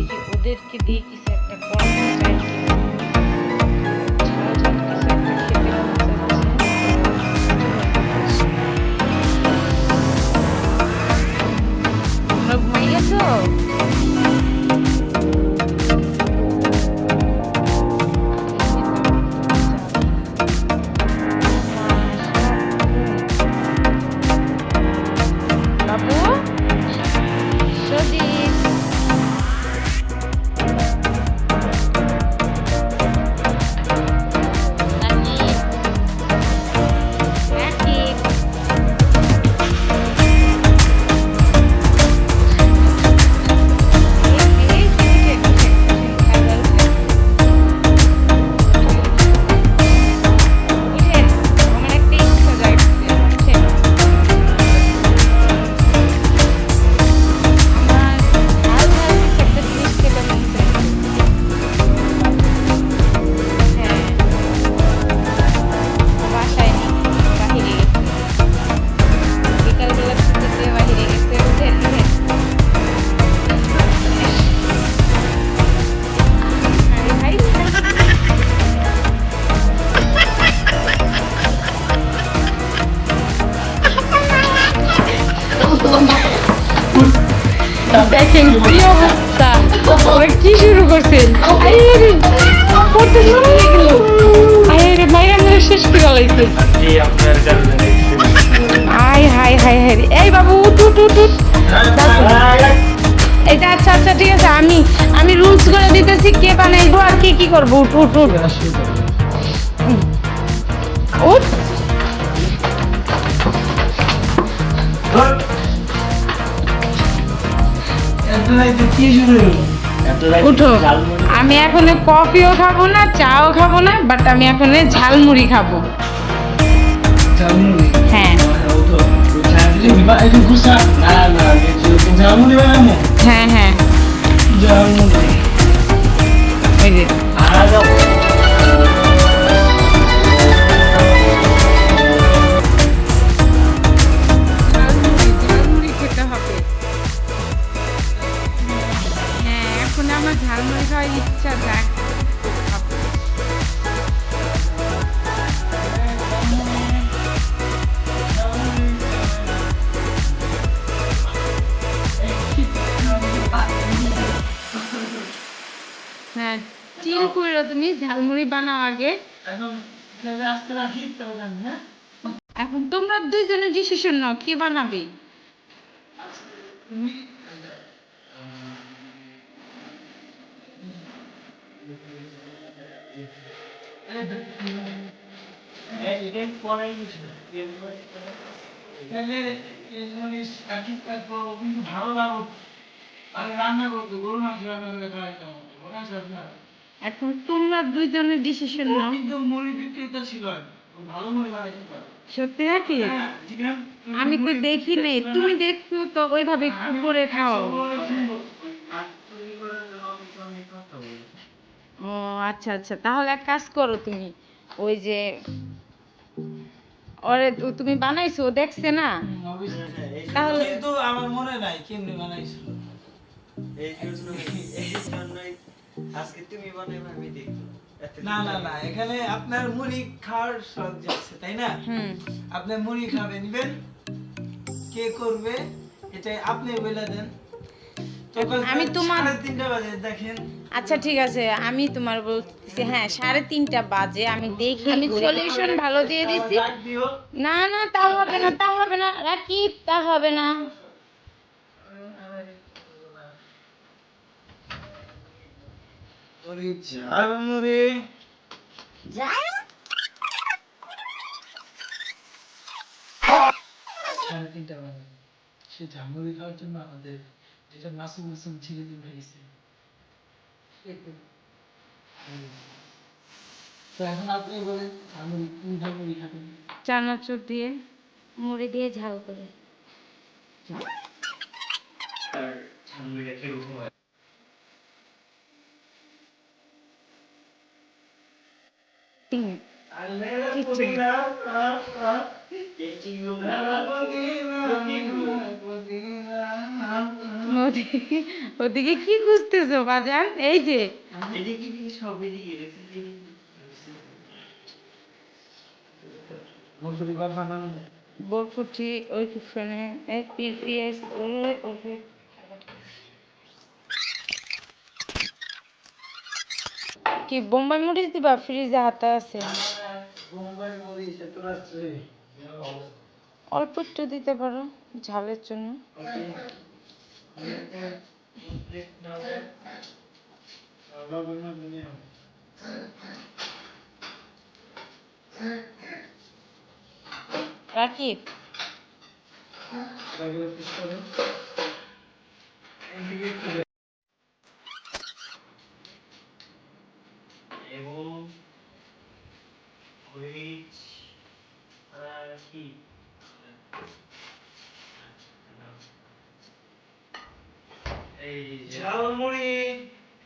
দেখি ওদেরকে দিয়ে কিছু একটা করা আরে আরে, পড়তে শুরু হয়ে গেল আরে আরে মাইরা মেরে শেষ করে লাইছে জি আপনার কারণে আয় হাই হাই হাই এই বাবু উঠ উঠ উঠ উঠ। এটা আচ্ছা আচ্ছা ঠিক আছে আমি আমি রুলস করে দিতেছি কে বানাইবো আর কি কি করব? উঠ উঠ উঠ। উঠ। উঠো। আমি এখন কফিও খাব না চাও খাব না বাট আমি এখন ঝালমুড়ি খাব। হ্যাঁ। হ্যাঁ হ্যাঁ। করে তুমি ঝালমুড়ি বানাও আগে। এখন তোমরা দুইজনে ডিসিশন নাও কি বানাবে ভালো লাগো আমি রান্না করতো গরু মাংস রান্না করে খাওয়াইতাম না এখন তোমরা দুইজনে ডিসিশন নাও। কিন্তু মুড়ি বিক্রেতা ছিল। ভালো মুড়ি বানাইতে পারে সত্যি নাকি? হ্যাঁ, আমি তো দেখি নেই। তুমি দেখছ তো ওইভাবে করে খাও। ও আচ্ছা আচ্ছা। তাহলে এক কাজ করো তুমি। ওই যে ওরে তুমি বানাইছো দেখছে না? তাহলে কিন্তু আমার মনে নাই কেমনি বানাইছিল এই জন্য এই জন্যই আজকে তুমি বানাবে আমি দেখব না না না এখানে আপনার মুড়ি খাওয়ার শখ যাচ্ছে তাই না? আপনি মুড়ি খাবেন নিবেন। কে করবে এটা আপনি বলে দেন। আমি তোমার- বাজে দেখেন। আচ্ছা ঠিক আছে আমি তোমার বলতেছি হ্যাঁ সাড়ে তিনটা বাজে আমি দেখি আমি সলিউশন ভালো দিয়ে দিছি দিও। না না তা হবে না তা হবে না রাকিব তা হবে না। ওরে ঝাল মুড়ি সাড়ে তিনটা বাজে সে ঝালমুড়ি খাওয়ার জন্য আমাদের যেটা মাসুম মাসুম ছেড়ে দিয়ে ভেঙেছে তো এখন আপনি বলেন ঝালমুড়ি কোন ঝালমুড়ি খাবেন চানাচুর দিয়ে মুড়ি দিয়ে ঝাল করে ঝালমুড়িটা পুদিনা ওদিকে ওদিকে কি খুঁজতেছো বাজান? এই যে। বরকুচি ওই পিছনে এই পি- পেঁয়াজ ওই কি বোম্বাই মরিচ দিবা? ফ্রিজে হাতে আছে। অল্প একটু দিতে পারো ঝালের জন্য। রাকিব লাগলে পিস করে এইদিকে একটু দে। এবং মরিচ আর কি এই যে ঝালমুড়ি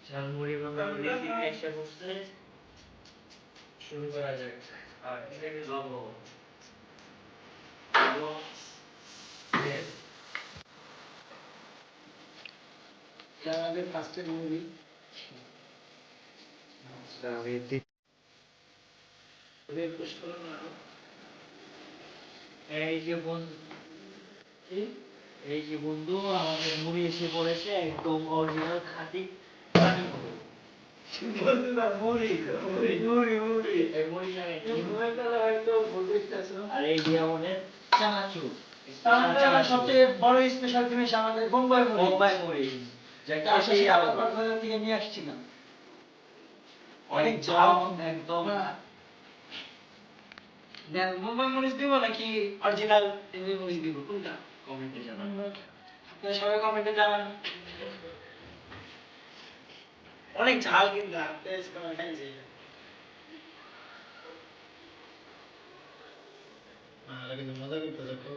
ঝালমুড়ি বানানো রেসিপি এসে বসছে শুরু করা যাক। আর এটাকে লবণ লবণ তেল এটা আমাদের ফার্স্টের মুভি এই যে বন্ধু এই যে বন্ধু আমাদের মুড়ি এসে পড়েছে একদম অরিজিনাল খাঁটি। সবচেয়ে বড় স্পেশাল জিনিস আমাদের বোম্বাই বোম্বাই মুড়ি যেটা সেই সেই বাজার থেকে নিয়ে আসছিলাম অনেক একদম, ঝাল একদম দেন মুম্বাই মরিচ দিব নাকি? অরিজিনাল মরিচ দিব কোনটা কমেন্টে জানান আপনারা সবাই কমেন্টে জানান। অনেক ঝাল কিন্তু টেস্ট করে খাইছে আর কিন্তু মজা করতে দেখো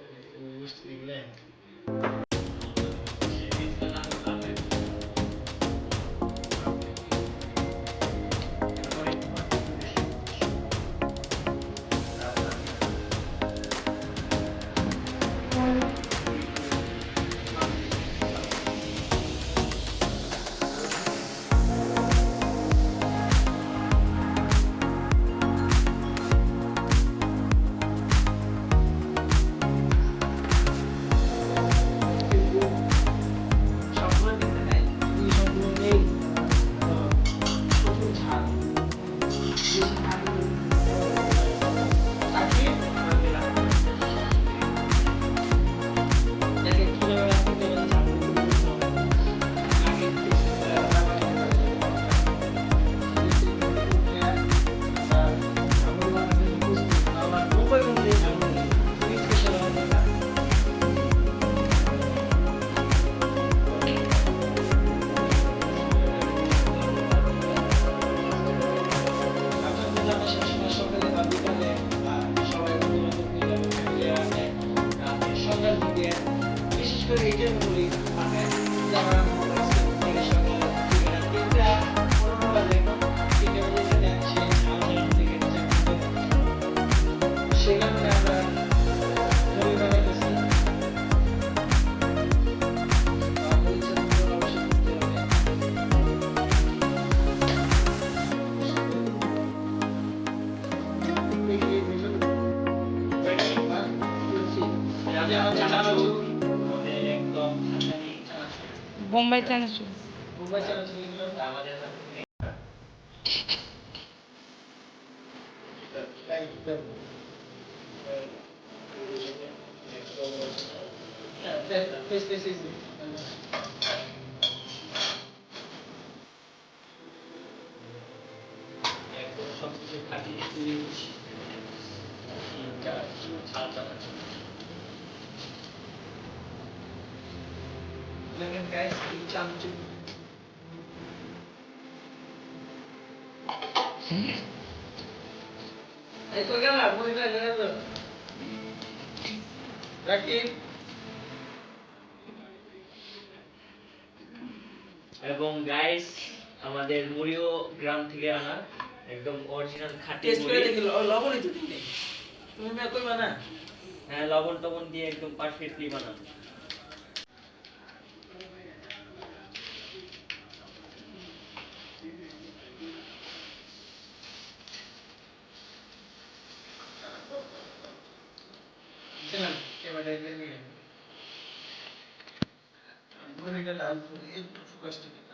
চানাচুর বোম্বাই চানাচুর আমাদের একদম সবকিছু খাঁটি রিচ ঝাল চানাচুর রাকিব এবং গাইস আমাদের মুড়িও গ্রাম থেকে আনা একদম অরিজিনাল খাঁটি লবণই তো তুমি না? হ্যাঁ লবণ টবণ দিয়ে একদম পারফেক্টলি বানানো তারপরে একটু ফোকাসটা দিতে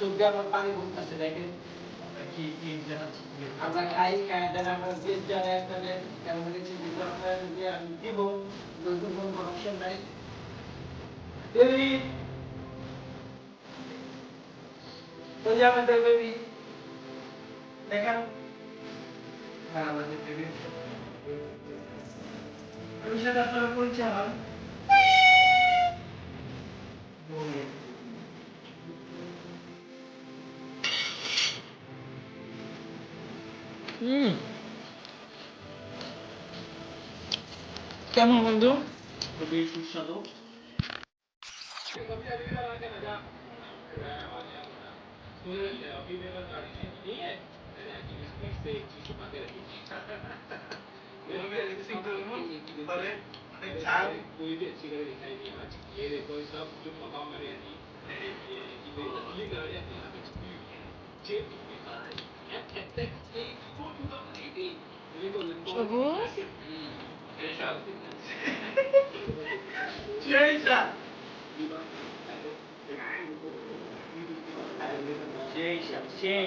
চোখ দিয়ে আমার পানি পড়তেছে দেখেন। কি কি আমরা খাই খাই দেন আমরা যে জানে আপনাদের কেমন হয়েছে যদি আপনারা যদি আমি দিব দুটো কোনো অপশন নাই। বেবি তো যাবে তো বেবি দেখান। হ্যাঁ আমাদের বেবি আমি সাথে আপনারা পরিচয় Hum. Quer me mandou? O bicho সুস্বাদু সবুজ সেই স্বাদ, সেই